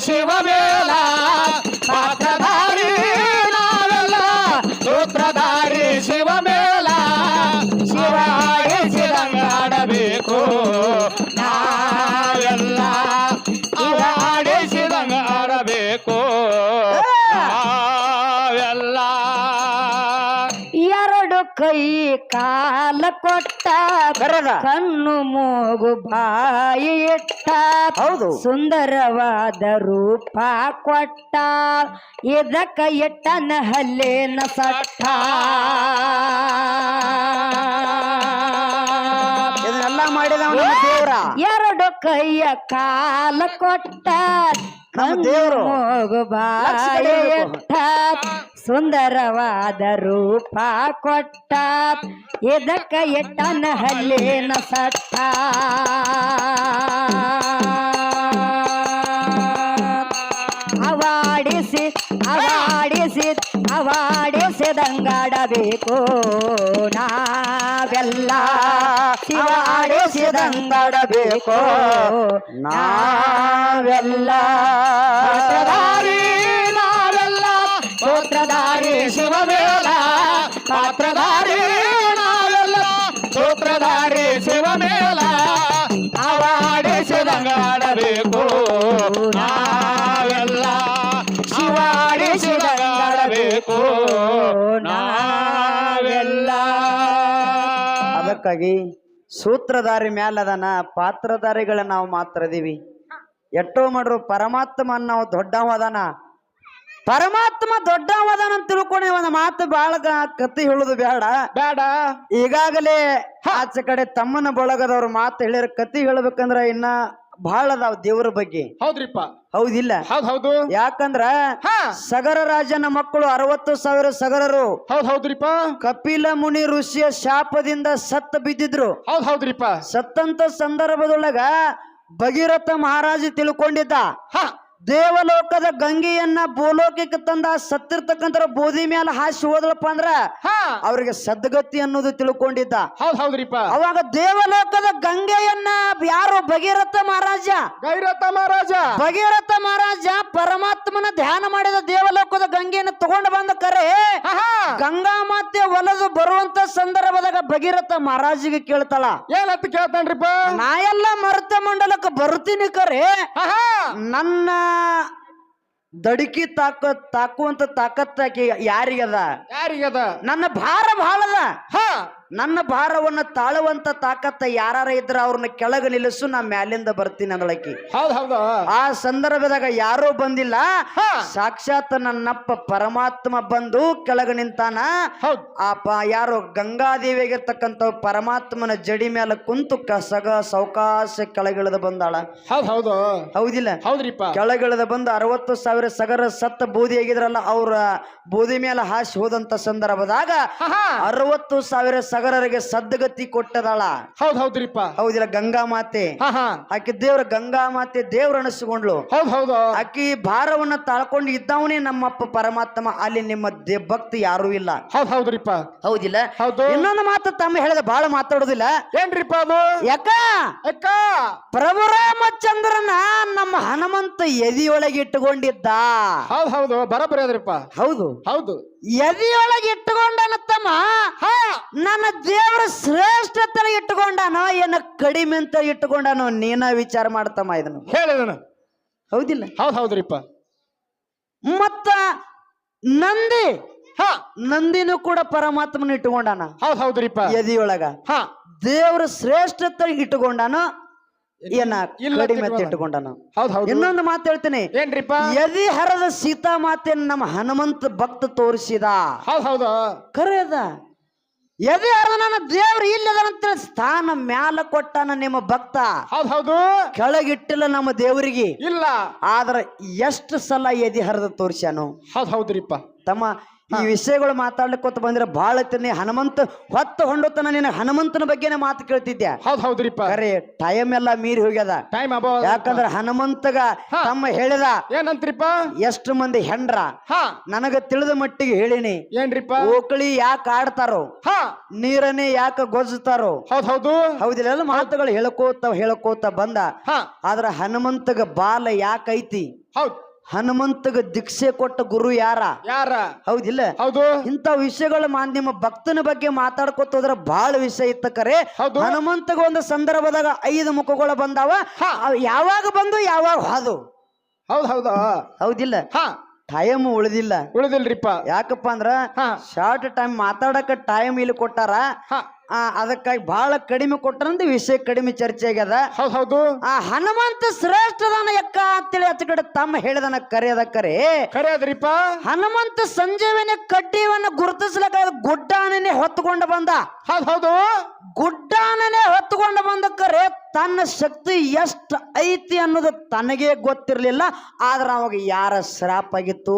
ಶಿವಮೇಲ ಪಾತ್ರಧಾರಿ ಎರಡು ಕೈ ಕಾಲ ಕೊಟ್ಟ ಬರದ ಕಣ್ಣು ಮೂಗು ಬಾಯಿ ಇಟ್ಟ ಹೌದು. ಸುಂದರವಾದ ರೂಪ ಕೊಟ್ಟ. ಇದಕ್ಕ ಇಟ್ಟನ ಹಲ್ಲೇನ ಸಟ್ಟ. ಇದನ್ನೆಲ್ಲ ಮಾಡಿದವ ನಮ್ಮ ದೇವ್ರ. ಎರಡು ಕೈಯ ಕಾಲ ಕೊಟ್ಟ. ನಮ್ಮ ಕಣ್ಣು ದೇವ್ರು. ಮೂಗು ಬಾಯಿ ಇಟ್ಟ. ಸುಂದರವಾದ ರೂಪ ಕೊಟ್ಟ ಇದಕ್ಕ ಎಟ್ಟನ ಹಲ್ಲೇನ ಸಟ್ಟ ಅವಾಡಿಸಿ ಅವಾಡಿಸಿ ಅವಾಡಿಸಿದಂಗಾಡಬೇಕು ನಾವೆಲ್ಲ. ಶಿವಾಡಿಸಿದಂಗಾಡಬೇಕು ನಾವೆಲ್ಲ. ಸ್ತೋತ್ರಧಾರಿ ಶಿವಮೇಲ ಪಾತ್ರಧಾರಿ ನಾವೆಲ್ಲ ಸ್ತೋತ್ರಧಾರಿ ಶಿವಮೇಲ ಅವಾಡಿಸಿದಂಗ ಆಡಬೇಕು. ನಾವೆಲ್ಲ ಶಿವಾಡಿಸಿದಂಗಾಡಬೇಕು ನಾವೆಲ್ಲ. ಅದಕ್ಕಾಗಿ ಸೂತ್ರಧಾರಿ ಮ್ಯಾಲದನ ಪಾತ್ರಧಾರಿಗಳ ನಾವು ಮಾತ್ರ ಇದೀವಿ. ಎಷ್ಟೋ ಮಾಡ್ರು ಪರಮಾತ್ಮ ನಾವು ದೊಡ್ಡವದನ. ಪರಮಾತ್ಮ ದೊಡ್ಡವದನ ತಿಳ್ಕೊಂಡೆ ಒಂದು ಮಾತು ಬಾಳ ಕತ್ತಿ ಹೇಳುದು ಬೇಡ. ಬೇಡ. ಈಗಾಗಲೇ ಆಚೆ ಕಡೆ ತಮ್ಮನ ಬಳಗದವ್ರ ಮಾತು ಹೇಳಿರ ಕತ್ತಿ ಹೇಳ್ಬೇಕಂದ್ರ ಇನ್ನ ಬಹಳ ಅದಾವ ದೇವರ ಬಗ್ಗೆ. ಹೌದ್ರಿಪ್ಪ. ಹೌದಿಲ್ಲ. ಹೌದ್ ಹೌದು. ಯಾಕಂದ್ರ ಹಾ. ಸಗರ ರಾಜನ ಮಕ್ಕಳು ಅರವತ್ತು ಸಾವಿರ ಸಗರರು. ಹೌದ್ ಹೌದ್ರಿಪ್ಪ. ಕಪಿಲ ಮುನಿ ಋಷಿಯ ಶಾಪದಿಂದ ಸತ್ತ ಬಿದ್ದಿದ್ರು. ಹೌದ್ ಹೌದ್ರಿಪ್ಪ. ಸತ್ತಂತ ಸಂದರ್ಭದೊಳಗ ಭಗೀರಥ ಮಹಾರಾಜ ತಿಳ್ಕೊಂಡಿದ್ದ. ಹಾ. ದೇವಲೋಕದ ಗಂಗೆಯನ್ನ ಭೂಲೋಕಕ್ಕೆ ತಂದ ಸತ್ತಿರ್ತಕ್ಕಂಥ ಬೋಧಿ ಮೇಲೆ ಹಾಸಿ ಹೋದಳಪ್ಪ ಅಂದ್ರ ಹಾ. ಅವ್ರಿಗೆ ಸದ್ಗತಿ ಅನ್ನೋದು ತಿಳ್ಕೊಂಡಿದ್ದ. ಹೌದ್ ಹೌದ್ರಿಪ್ಪ. ಅವಾಗ ದೇವಲೋಕದ ಗಂಗೆಯನ್ನ ಯಾರು ಭಗೀರಥ ಮಹಾರಾಜ? ಗೈರಥ ಮಹಾರಾಜ. ಭಗೀರಥ ಮಹಾರಾಜ ಪರಮಾತ್ಮನ ಧ್ಯಾನ ಮಾಡಿದ ದೇವಲೋಕದ ಗಂಗೆಯನ್ನು ತಗೊಂಡು ಬಂದ ಕರೆ. ಗಂಗಾ ಮಾತೆ ಒಲದು ಬರುವಂತ ಸಂದರ್ಭದಾಗ ಭಗೀರಥ ಮಹಾರಾಜಿಗೆ ಕೇಳ್ತಾಳ ಏನಂತ ಕೇಳ್ತಾನ್ರಿಪ್ಪ? ನಾ ಎಲ್ಲ ಮರುತ ಮಂಡಲಕ್ಕೆ ಬರ್ತೀನಿ ಕರೆ. ಆಹಾ. ನನ್ನ ದಡಿಕಿ ತಾಕ ತಾಕುವಂತ ತಾಕತ್ತಾಕಿ ಯಾರಿಗದ? ಯಾರಿಗದ? ನನ್ನ ಭಾರ ಬಹಳದ ಹಾ. ನನ್ನ ಭಾರವನ್ನ ತಾಳುವಂತ ತಾಕತ್ತ ಯಾರಾರ ಇದ್ರ ಅವ್ರನ್ನ ಕೆಳಗೆ ನಿಲ್ಲಿಸು ನಾ ಮ್ಯಾಲಿಂದ ಬರ್ತೀನಿ ಅಂದಳಕಿ ಹೌದ್ ಹೌದು. ಆ ಸಂದರ್ಭದಾಗ ಯಾರೋ ಬಂದಿಲ್ಲ ಸಾಕ್ಷಾತ್ ನನ್ನಪ್ಪ ಪರಮಾತ್ಮ ಬಂದು ಕೆಳಗೆ ನಿಂತಾನ. ಆ ಪ ಯಾರು ಗಂಗಾದೇವಿಯಾಗಿರ್ತಕ್ಕಂಥ ಪರಮಾತ್ಮನ ಜಡಿ ಮೇಲೆ ಕುಂತು ಕಸಗ ಸೌಕಾಶ ಕೆಳಗಿಳಿದು ಬಂದಾಳ. ಹೌದ್ ಹೌದು. ಹೌದಿಲ್ಲ? ಹೌದ್ರಿಪ್ಪ. ಕೆಳಗಿಳಿದ ಬಂದು ಅರವತ್ತು ಸಾವಿರ ಸಗರ ಸತ್ತ ಬೂದಿ ಆಗಿದ್ರಲ್ಲ ಅವ್ರ ಬೂದಿ ಮೇಲೆ ಹಾಸಿ ಹೋದಂತ ಸಂದರ್ಭದಾಗ. ಅರವತ್ತು ಸಾವಿರ ಸಗರರಿಗೆ ಸದ್ಗತಿ ಕೊಟ್ಟದಾಳ. ಹೌದ್ ಹೌದ್ರಿಪ್ಪ. ಹೌದಿಲ್ಲ ಗಂಗಾ ಮಾತೆ. ಹಾ ಹಾ. ಆಕಿ ದೇವ್ರ ಗಂಗಾ ಮಾತೆ ದೇವ್ರ ಅನಿಸ್ಕೊಂಡ್ಲು ಹೌದ್ ಹೌದು. ಆಕಿ ಭಾರವನ್ನ ತಾಳ್ಕೊಂಡು ಇದ್ದವನೇ ನಮ್ಮಪ್ಪ ಪರಮಾತ್ಮ ಅಲ್ಲಿ ನಿಮ್ಮ ದೇ ಭಕ್ತಿ ಯಾರೂ ಇಲ್ಲ. ಹೌದ್ ಹೌದ್ರಿಪ್ಪ. ಹೌದಿಲ್ಲ? ಹೌದು. ಇನ್ನೊಂದು ಮಾತು ತಮ್ಮ ಹೇಳಿದ ಬಹಳ ಮಾತಾಡೋದಿಲ್ಲ. ಏನ್ರಿಪ್ಪ ಅದು? ಯಾಕ? ಅಕ್ಕ ಪ್ರಭು ರಾಮಚಂದ್ರನ ನಮ್ಮ ಹನುಮಂತ ಎದಿಯೊಳಗೆ ಇಟ್ಟುಕೊಂಡಿದ್ದ. ಹೌದ್ ಹೌದು ಬರಬರಿ ಅದ್ರಿಪ್ಪ. ಹೌದು. ಹೌದು. ಎದಿಯೊಳಗೆ ಇಟ್ಟುಕೊಂಡನ ತಮ್ಮ ಹಾ. ನನ್ನ ದೇವರ ಶ್ರೇಷ್ಠತನ ಇಟ್ಟುಕೊಂಡಾನೋ ಏನ ಕಡಿಮೆ ಅಂತ ಇಟ್ಟುಕೊಂಡಾನೋ ನೀನ ವಿಚಾರ ಮಾಡ್ತಮ್ಮ ಇದನ್ನು. ಹೇಳಿದನು ಹೌದಿಲ್ಲ? ಹೌದು ಹೌದ್ರಿಪ್ಪ. ಮತ್ತ ನಂದಿ? ಹಾ. ನಂದಿನೂ ಕೂಡ ಪರಮಾತ್ಮನ ಇಟ್ಟುಕೊಂಡಾನ. ಹೌದ್ ಹೌದ್ರಿಪ್ಪ. ಎದಿಯೊಳಗ. ಹಾ. ದೇವ್ರ ಶ್ರೇಷ್ಠತೆ ಇಟ್ಟುಕೊಂಡಾನು ಹೌದು ಇನ್ನೊಂದು ಮಾತು ಹೇಳ್ತೀನಿ. ಏನ್ರಿಪ್ಪ? ಎದಿ ಹರದ ಸೀತಾ ಮಾತೆಯನ್ನು ನಮ್ಮ ಹನುಮಂತ ಭಕ್ತ ತೋರಿಸಿದ. ಕರೆಯದ ಹೌದು. ಖರೆ ಅದ ಎದೆ ಹರದ ನನ್ನ ದೇವ್ರು ಇಲ್ಲದಂತ ಸ್ಥಾನ ಮ್ಯಾಲ ಕೊಟ್ಟಾನ ನಿಮ್ಮ ಭಕ್ತ. ಹೌದ್ ಹೌದು. ಕೆಳಗಿಟ್ಟಿಲ್ಲ ನಮ್ಮ ದೇವರಿಗೆ. ಇಲ್ಲ. ಆದ್ರ ಎಷ್ಟು ಸಲ ಎದಿ ಹರದ ತೋರಿಸ್ಯಾನು. ಹೌದು ಹೌದ್ರಿಪ್ಪ. ತಮ್ಮ ಈ ವಿಷಯಗಳು ಮಾತಾಡ್ಲಿಕ್ಕೆ ಬಂದ್ರೆ ಬಹಳ ತಿನ್ನಿ ಹನುಮಂತ ಹೊತ್ತು ಹೊಂಡೋತನ ನಿನ್ನ ಹನುಮಂತನ ಬಗ್ಗೆನೇ ಮಾತು ಕೇಳ್ತಿದ್ದೆ ಹೌದ್ ಹೌದ್ರಿಪ್ಪ. ಅರೆ ಟೈಮ್ ಎಲ್ಲ ಮೀರಿ ಹೋಗ್ಯದ. ಟೈಮ್ ಯಾಕಂದ್ರೆ ಹನುಮಂತಗ. ತಮ್ಮ ಹೇಳಿದ ಏನಂತ್ರಿಪ್ಪ? ಎಷ್ಟು ಮಂದಿ ಹೆಂಡ್ರ? ಹಾ. ನನಗ ತಿಳಿದ ಮಟ್ಟಿಗೆ ಹೇಳಿನಿ. ಏನ್ರಿಪ್ಪ? ಓಕಳಿ ಯಾಕೆ ಆಡ್ತಾರೋ? ಹಾ. ನೀರನ್ನೇ ಯಾಕೆ ಗೊಜ್ತಾರೋ ಹೌದ್ ಹೌದು. ಹೌದಿಲ್ಲ ಮಾತುಗಳು ಹೇಳ್ಕೋತ ಹೇಳ್ಕೋತ ಬಂದ. ಆದ್ರ ಹನುಮಂತಗ ಬಾಲ ಯಾಕೈತಿ? ಹೌದ್. ಹನುಮಂತಗ ದೀಕ್ಷೆ ಕೊಟ್ಟ ಗುರು ಯಾರ? ಯಾರ? ಹೌದಿಲ್ಲ ಹೌದು. ಇಂತ ವಿಷಯಗಳು ನಿಮ್ಮ ಭಕ್ತನ ಬಗ್ಗೆ ಮಾತಾಡ್ಕೊತ ಹೋದ್ರ ಬಹಳ ವಿಷಯ ಇತ್ತ ಕರೆ. ಹನುಮಂತಗ ಒಂದು ಸಂದರ್ಭದಾಗ ಐದು ಮುಖಗಳು ಬಂದಾವ. ಯಾವಾಗ ಬಂದು ಯಾವಾಗ ಹಾದು? ಹೌದ್ ಹೌದು. ಹೌದಿಲ್ಲ. ಹಾ. ಟೈಮ್ ಉಳಿದಿಲ್ಲ. ಉಳಿದಿಲ್ರಿಪ್ಪ. ಯಾಕಪ್ಪ ಅಂದ್ರ ಹಾ. ಶಾರ್ಟ್ ಟೈಮ್ ಮಾತಾಡಕ ಟೈಮ್ ಇಲ್ಲಿ ಕೊಟ್ಟಾರ. ಹಾ. ಆ, ಅದಕ್ಕಾಗಿ ಬಹಳ ಕಡಿಮೆ ಕೊಟ್ಟರಂತ ವಿಷಯ ಕಡಿಮೆ ಚರ್ಚೆ ಆಗ್ಯದ ಹೌದ್ ಹೌದು. ಆ ಹನುಮಂತ ಶ್ರೇಷ್ಠದನ ಯಕ್ಕ ಅಂತೇಳಿ ಆಚೆ ಕಡೆ ತಮ್ಮ ಹೇಳಿದನ ಕರೆಯದ ಕರೆ. ಕರೆಯದ್ರಿಪ್ಪ ಹನುಮಂತ ಸಂಜೀವನ ಕಡ್ಡಿಯನ್ನ ಗುರುತಿಸಲಕ ಗುಡ್ಡಾನನೆ ಹೊತ್ತುಕೊಂಡು ಬಂದ. ಹೌದು. ಗುಡ್ಡಾನನೆ ಹೊತ್ತುಕೊಂಡು ಬಂದ ಕರೆ ತನ್ನ ಶಕ್ತಿ ಎಷ್ಟು ಐತಿ ಅನ್ನೋದು ತನಗೇ ಗೊತ್ತಿರಲಿಲ್ಲ ಆದ್ರೆ ಅವಾಗ ಯಾರ ಶ್ರಾಪ್ ಆಗಿತ್ತು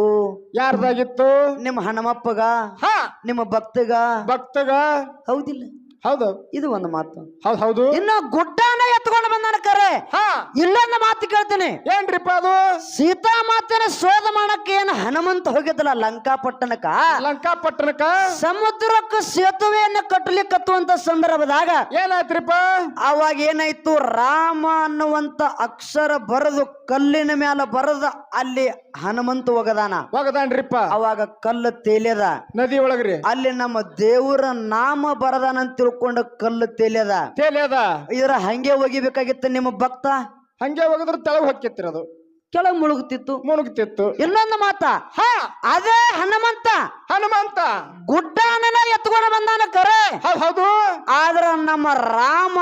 ಯಾರ್ದಾಗಿತ್ತು? ನಿಮ್ಮ ಹನುಮಪ್ಪಗ ಹಾ. ನಿಮ್ಮ ಭಕ್ತಗ? ಭಕ್ತಗ? ಹೌದಿಲ್ಲ. ಹೌದು. ಇದು ಒಂದು ಮಾತು. ಹೌದು ಹೌದು. ಇನ್ನು ಗುಡ್ಡಾನ ಎತ್ಕೊಂಡು ಬಂದಾನ ಕರೆ ಹಾ. ಇಲ್ಲೊಂದು ಮಾತು ಕೇಳ್ತೀನಿ. ಏನ್ರಿಪ್ಪ ಅದು? ಸೀತಾ ಮಾತೇನ ಶೋಧ ಮಾಡಕ್ಕೆ ಏನು ಹನುಮಂತ ಹೋಗಿದ್ದಲ್ಲ ಲಂಕಾಪಟ್ಟಣಕ್ಕ ಲಂಕಾ ಸಮುದ್ರಕ್ಕ ಸಮುದ್ರಕ್ಕೆ ಸೇತುವೆಯನ್ನ ಕಟ್ಟಲಿಕ್ಕತ್ತುವಂತ ಸಂದರ್ಭದಾಗ ಏನಾಯ್ತ್ರಿಪ್ಪ? ಅವಾಗ ಏನಾಯ್ತು? ರಾಮ ಅನ್ನುವಂತ ಅಕ್ಷರ ಬರೆದು ಕಲ್ಲಿನ ಮ್ಯಾಲ ಬರದ ಅಲ್ಲಿ ಹನುಮಂತ ಒಗದಾನ. ಒಗದಾನ್ರಿಪ್ಪ. ಅವಾಗ ಕಲ್ಲು ತೇಲ್ಯದ. ನದಿ ಒಳಗ್ರಿ. ಅಲ್ಲಿ ನಮ್ಮ ದೇವರ ನಾಮ ಬರದಾನಂತ ತಿಳ್ಕೊಂಡು ಕಲ್ಲು ತೇಲ್ಯದ. ತೇಲ್ಯದ. ಇದರ ಹಂಗೆ ಒಗಿಬೇಕಾಗಿತ್ತು ನಿಮ್ಮ ಭಕ್ತ? ಹಂಗೆ ಒಗದ್ರ ತೆಳಗ್ ಹೊಕ್ಕಿತ್ರಿ ಅದು. ಕೆಳಗ್ ಮುಳುಗುತ್ತಿತ್ತು ಮುಳುಗ್ತಿತ್ತು. ಇನ್ನೊಂದು ಮಾತ. ಹಾ. ಅದೇ ಹನುಮಂತ. ಹನುಮಂತ. ಗುಡ್ಡಾನನ ಎತ್ಕೊಂಡು ಬಂದಾನ ಕರೆ. ಹೌದು. ಆದ್ರ ನಮ್ಮ ರಾಮ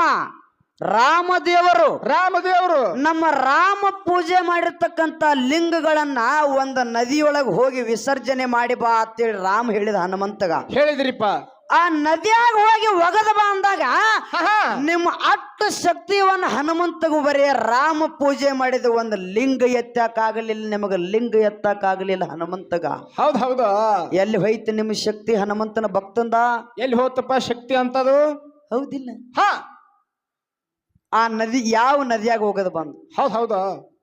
ರಾಮದೇವರು. ರಾಮದೇವರು. ನಮ್ಮ ರಾಮ ಪೂಜೆ ಮಾಡಿರ್ತಕ್ಕಂತ ಲಿಂಗಗಳನ್ನ ಒಂದು ನದಿಯೊಳಗೆ ಹೋಗಿ ವಿಸರ್ಜನೆ ಮಾಡಿ ಬಾ ಅಂತೇಳಿ ರಾಮ ಹೇಳಿದ ಹನುಮಂತಗ. ಹೇಳಿದ್ರಿಪ್ಪ. ಆ ನದಿಯಾಗ ಹೋಗಿ ಒಗದ ಬಾ ಅಂದಾಗ ನಿಮ್ಮ ಅಟ್ಟ ಶಕ್ತಿಯವನ್ನ ಹನುಮಂತಗೂ ಬರೀ ರಾಮ ಪೂಜೆ ಮಾಡಿದ ಒಂದು ಲಿಂಗ ಎತ್ತಕ್ಕಾಗಲಿಲ್ಲ ನಿಮಗೆ ಲಿಂಗ ಎತ್ತಕ್ಕಾಗಲಿಲ್ಲ ಹನುಮಂತಗ. ಹೌದ್ ಹೌದಾ. ಎಲ್ಲಿ ಹೋಯ್ತು ನಿಮ್ಮ ಶಕ್ತಿ ಹನುಮಂತನ ಭಕ್ತಂದ? ಎಲ್ಲಿ ಹೋತಪ್ಪ ಶಕ್ತಿ ಅಂತದು? ಹೌದಿಲ್ಲ. ಹಾ. ಆ ನದಿ ಯಾವ ನದಿಯಾಗ ಹೋಗೋದು ಬಂದು? ಹೌದ್ ಹೌದಾ?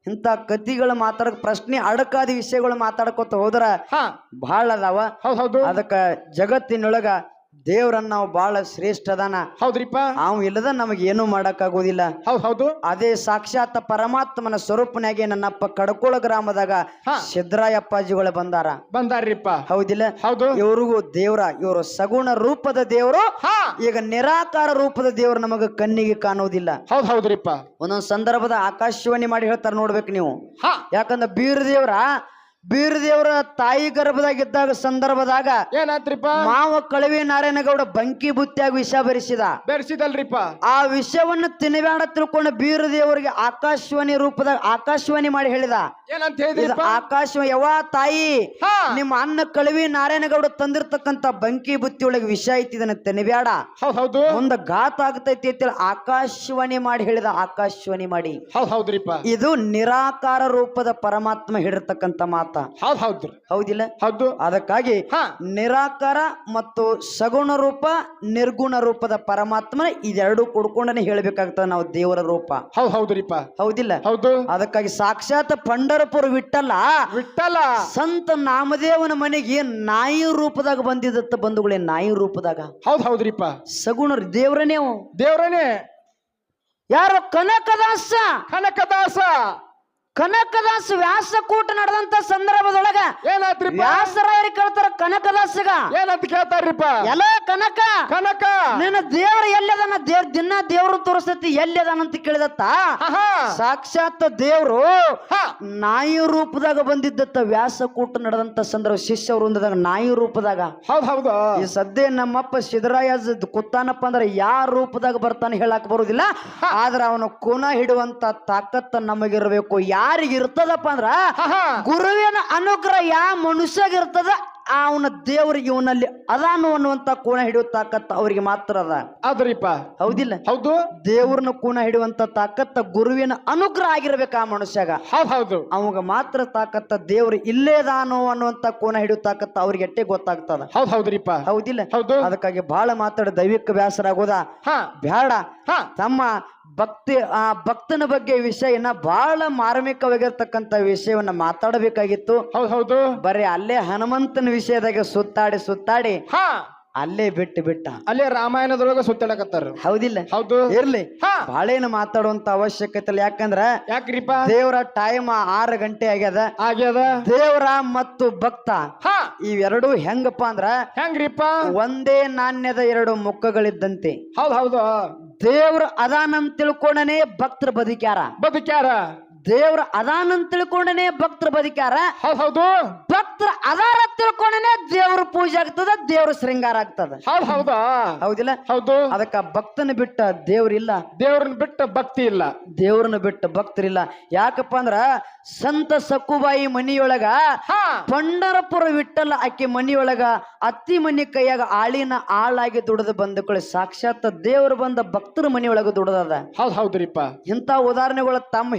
ಇಂಥ ಕತಿಗಳು ಮಾತಾಡಕ್ ಪ್ರಶ್ನೆ ಅಡಕಾದಿ ವಿಷಯಗಳು ಮಾತಾಡ್ಕೊತ ಹೋದ್ರ ಹಾ. ಬಹಳ ಅದಾವ. ಹೌದು ಹೌದು. ಅದಕ್ಕ ಜಗತ್ತಿನೊಳಗ ದೇವ್ರನ್ನ ನಾವು ಬಹಳ ಶ್ರೇಷ್ಠ ಅದಾನ. ಹೌದ್ರಿಪ್ಪ? ಅವ್ ಇಲ್ಲದ ನಮಗೆ ಏನು ಮಾಡಕ್ ಹೌದ್ ಹೌದು. ಅದೇ ಸಾಕ್ಷಾತ್ ಪರಮಾತ್ಮನ ಸ್ವರೂಪನಾಗೆ ನನ್ನಪ್ಪ ಕಡಕೋಳ ಗ್ರಾಮದಾಗ. ಸಿದ್ದರಾಯಪ್ಪಾಜಿಗಳು ಬಂದಾರ. ಬಂದಾರ್ರಿಪ್ಪ. ಹೌದಿಲ್ಲ? ಹೌದು. ಇವ್ರಿಗೂ ದೇವ್ರ ಇವರು ಸಗುಣ ರೂಪದ ದೇವರು ಈಗ ನಿರಾಕಾರ ರೂಪದ ದೇವರು ನಮಗ ಕಣ್ಣಿಗೆ ಕಾಣುವುದಿಲ್ಲ ಹೌದ್ ಹೌದ್ರಿಪ್ಪ. ಒಂದೊಂದು ಸಂದರ್ಭದ ಆಕಾಶವಾಣಿ ಮಾಡಿ ಹೇಳ್ತಾರ ನೋಡ್ಬೇಕು ನೀವು. ಯಾಕಂದ್ರೆ ಬೀರ ದೇವ್ರ ಬೀರ ದೇವ್ರ ತಾಯಿ ಗರ್ಭದಾಗಿದ್ದಾಗ ಸಂದರ್ಭದಾಗ ಏನಾತ್ರಿಪ್ಪ ಮಾವ ಕಳವಿ ನಾರಾಯಣಗೌಡ ಬಂಕಿ ಬುತ್ತಿಯಾಗಿ ವಿಷ ಬೆರೆಸಿದ. ಬೆರೆಸಿದಲ್ರಿಪ್ಪ? ಆ ವಿಷವನ್ನು ತಿನ್ನಬೇಡ ತಿಳ್ಕೊಂಡು ಬೀರದೇವರಿಗೆ ಆಕಾಶವಾಣಿ ರೂಪದಾಗ ಆಕಾಶವಾಣಿ ಮಾಡಿ ಹೇಳಿದ. ಏನಂತ ಇದು ಆಕಾಶ ಯವ್ವ ತಾಯಿ ಹಾ. ನಿಮ್ಮ ಅನ್ನ ಕಳವಿ ನಾರಾಯಣಗೌಡ ತಂದಿರ್ತಕ್ಕಂತ ಬಂಕಿ ಬುತ್ತಿ ಒಳಗೆ ವಿಷ ಐತಿ ಇದನ್ನ ಹೌದ್ ಹೌದು. ಆಗತೈತಿ ಘಾತ ಆಗ್ತೈತಿ ಅಂತೇಳಿ ಆಕಾಶವಾಣಿ ಮಾಡಿ ಹೇಳಿದ ಆಕಾಶವಾಣಿ ಮಾಡಿ. ಹೌದ್ ಹೌದ್ರಿಪ್ಪ ಇದು ನಿರಾಕಾರ ರೂಪದ ಪರಮಾತ್ಮ ಹೇಳಿರ್ತಕ್ಕಂತ ಮಾತ. ಹೌದ್ ಹೌದ್ರಿ ಹೌದಿಲ್ಲ? ಹೌದು. ಅದಕ್ಕಾಗಿ ಹಾ. ನಿರಾಕಾರ ಮತ್ತು ಸಗುಣ ರೂಪ ನಿರ್ಗುಣ ರೂಪದ ಪರಮಾತ್ಮನ ಇದೆರಡು ಕೊಡ್ಕೊಂಡನೆ ಹೇಳ್ಬೇಕಾಗ್ತದೆ ನಾವು ದೇವರ ರೂಪ. ಹೌದ್ ಹೌದ್ರಿಪ್ಪ ಹೌದಿಲ್ಲ? ಹೌದು. ಅದಕ್ಕಾಗಿ ಸಾಕ್ಷಾತ್ ಪಂಡರಪುರ ವಿಟ್ಟಲ್ಲ ವಿಠಲ ಸಂತ ನಾಮದೇವನ ಮನೆಗೆ ನಾಯಿ ರೂಪದಾಗ ಬಂದಿದತ್ತ ಬಂಧುಗಳೇ ನಾಯಿ ರೂಪದಾಗ. ಹೌದ್ ಹೌದ್ರಿಪ್ಪ. ಸಗುಣ ದೇವ್ರನೇ. ದೇವ್ರನೇ. ಯಾರು ಕನಕದಾಸ. ಕನಕದಾಸ. ಕನಕದಾಸ ವ್ಯಾಸಕೂಟ ನಡೆದಂತ ಸಂದರ್ಭದೊಳಗ ಏನಾತ್ರಿಪ್ಪ ವ್ಯಾಸರಾಯರು ಕೇಳ್ತಾರ? ಕನಕದಾಸಗ. ಏನಂತ ಕೇಳ್ತಾರ್ರಿಪ್ಪ? ಎಲ್ಲ ಕನಕ. ಕನಕ. ನಿನ್ನ ದೇವ್ರ ಎಲ್ಲದನ? ದೇವ್ ದಿನ ದೇವ್ರು ತೋರಿಸ್ತೈತಿ ಎಲ್ಲದನಂತ ಕೇಳಿದತ್ತ? ಸಾಕ್ಷಾತ್ ದೇವ್ರು ಹಾ. ನಾಯಿ ರೂಪದಾಗ ಬಂದಿದ್ದತ್ತ ವ್ಯಾಸಕೂಟ ನಡೆದಂತ ಸಂದರ್ಭ ಶಿಷ್ಯ ವೃಂದದಾಗ ನಾಯಿ ರೂಪದಾಗ. ಹೌದ್ ಹೌದು. ಈ ಸದ್ಯ ನಮ್ಮಪ್ಪ ಸಿದ್ದರಾಯ ಕುತ್ತಾನಪ್ಪ ಅಂದ್ರೆ ಯಾರ ರೂಪದಾಗ ಬರ್ತಾನೆ ಹೇಳಕ್ ಬರುದಿಲ್ಲ. ಆದ್ರ ಅವನ ಕುನ ಹಿಡುವಂತ ತಾಕತ್ತ ನಮಗಿರ್ಬೇಕು. ಯಾರಿಗ ಇರ್ತದಪ್ಪ ಅಂದ್ರ ಗುರುವಿನ ಅನುಗ್ರಹ ಯಾವ ಮನುಷ್ಯಗ ಇರ್ತದ ಅವನ ದೇವರಿಗೆ ಇವನಲ್ಲಿ ಅದಾನು ಅನ್ನುವಂತ ಕೋಣ ಹಿಡಿಯುವ ತಾಕತ್ ಅವರಿಗೆ ಮಾತ್ರ ಅದ. ಆದ್ರಿಪ್ಪ. ಹೌದಿಲ್ಲ? ಹೌದು. ದೇವ್ರನ್ನ ಕೋಣ ಹಿಡಿಯುವಂತ ತಾಕತ್ತ ಗುರುವಿನ ಅನುಗ್ರಹ ಆಗಿರ್ಬೇಕು ಆ ಮನುಷ್ಯಾಗ. ಹೌದ್ ಅವಾಗ ಮಾತ್ರ ತಾಕತ್ತ ದೇವ್ರು ಇಲ್ಲೇದಾನೋ ಅನ್ನುವಂತ ಕೋಣ ಹಿಡಿಯುವ ತಾಕತ್ತ ಅವ್ರಿಗೆ ಎಟ್ಟೆ ಗೊತ್ತಾಗ್ತದ. ಹೌದ್ ಹೌದ್ರಿಪ್ಪ. ಹೌದಿಲ್ಲ? ಹೌದು. ಅದಕ್ಕಾಗಿ ಬಹಳ ಮಾತಾಡ ದೈವಿಕ ವ್ಯಾಸರಾಗೋದ ಬ್ಯಾಡ. ಹಾ. ತಮ್ಮ ಭಕ್ತಿ ಆ ಭಕ್ತನ ಬಗ್ಗೆ ವಿಷಯನ ಬಹಳ ಮಾರ್ಮಿಕವಾಗಿರ್ತಕ್ಕಂಥ ವಿಷಯವನ್ನ ಮಾತಾಡಬೇಕಾಗಿತ್ತು. ಹೌದ್ ಹೌದು. ಬರೀ ಅಲ್ಲೇ ಹನುಮಂತನ ವಿಷಯದಾಗ ಸುತ್ತಾಡಿ ಸುತ್ತಾಡಿ ಹಾ. ಅಲ್ಲೇ ಬಿಟ್ಟು ಬಿಟ್ಟ. ಅಲ್ಲೇ ರಾಮಾಯಣದೊಳಗ ಸುತ್ತಾಡಕತ್ತಾರ. ಹೌದಿಲ್ಲ. ಹೌದು. ಇರ್ಲಿ. ಬಾಳೇನ ಮಾತಾಡುವಂತ ಅವಶ್ಯಕತೆ ಇಲ್ಲ. ಯಾಕಂದ್ರ ಯಾಕ್ರಿಪ ದೇವರ ಟೈಮ್ ಆರು ಗಂಟೆ ಆಗ್ಯದ. ಆಗ್ಯದ. ದೇವರ ಮತ್ತು ಭಕ್ತ ಹಾ. ಇವೆರಡು ಹೆಂಗಪ್ಪ ಅಂದ್ರ ಹೆಂಗ್ರಿಪ್ಪ? ಒಂದೇ ನಾಣ್ಯದ ಎರಡು ಮುಖಗಳಿದ್ದಂತೆ. ಹೌದ್ ಹೌದು. ದೇವ್ರ ಅದಾನಂತ ತಿಳ್ಕೊಂಡನೆ ಭಕ್ತರ ಬದುಕ್ಯಾರ. ಬದುಕ್ಯಾರ. ದೇವ್ರ ಅದಾನಂತ ತಿಳ್ಕೊಂಡನೆ ಭಕ್ತರು ಬದುಕ್ಯಾರ. ಹೌದ್ ಭಕ್ತರ ಅದಾರ ತಿಳ್ಕೊಂಡನೆ ದೇವ್ರ ಪೂಜೆ ಆಗ್ತದ ದೇವ್ರ ಶೃಂಗಾರ ಆಗ್ತದ. ಹೌದ್ ಹೌದಾ? ಹೌದಿಲ್ಲ? ಹೌದು. ಅದಕ್ಕ ಭಕ್ತನ ಬಿಟ್ಟ ದೇವ್ರಿಲ್ಲ ದೇವ್ರನ್ನ ಬಿಟ್ಟ ಭಕ್ತಿ ಇಲ್ಲ. ದೇವ್ರನ್ನ ಬಿಟ್ಟ ಭಕ್ತರಿಲ್ಲ ಯಾಕಪ್ಪ ಅಂದ್ರ ಸಂತ ಸಕ್ಕುಬಾಯಿ ಮನಿಯೊಳಗ ಪಂಡರಪುರ ವಿಟ್ಟಲ್ಲ ಆಕೆ ಮನಿಯೊಳಗ ಅತ್ತಿ ಮನಿ ಕೈಯಾಗ ಆಳಿನ ಆಳಾಗಿ ದುಡಿದು ಬಂದ ಸಾಕ್ಷಾತ್ ದೇವ್ರು ಬಂದ ಭಕ್ತರ ಮನಿಯೊಳಗ ದುಡದದ. ಹೌದ್ ಹೌದ್ರಿಪ್ಪ. ಇಂತ ಉದಾಹರಣೆಗಳು ತಮ್ಮ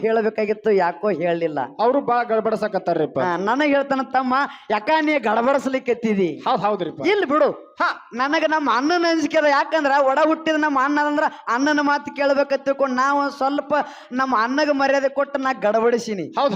ಹೇಳಬೇಕಾಗಿತ್ತು ಯಾಕೋ ಹೇಳಲಿಲ್ಲ. ಅವರು ಬಾಳ ಗಡ್ಬಡಸಕತ್ತಾರ್ರಿಪ್ಪ. ನನಗ್ ಹೇಳ್ತಾನ ತಮ್ಮ ಯಾಕ ನೀ ಗಡಬಡಿಸ್ಲಿಕ್ಕೆತ್ತಿದಿ? ಹೌದ್ ಹೌದ್ರಿಪ್ಪ. ಇಲ್ಲಿ ಬಿಡು. ಹಾ ನನಗ ನಮ್ಮ ಅಣ್ಣನ ಅಂಜಿಕೆ ಅದ ಯಾಕಂದ್ರ ಒಡ ಹುಟ್ಟಿದ ನಮ್ಮ ಅಣ್ಣ ಅಂದ್ರ ಅಣ್ಣನ ಮಾತು ಕೇಳ್ಬೇಕಂತ ತಿಳ್ಕೊಂಡು ನಾವು ಸ್ವಲ್ಪ ನಮ್ಮ ಅಣ್ಣಗ ಮರ್ಯಾದೆ ಕೊಟ್ಟು ನಾ ಗಡಬಡಿಸಿನಿ. ಹೌದ್.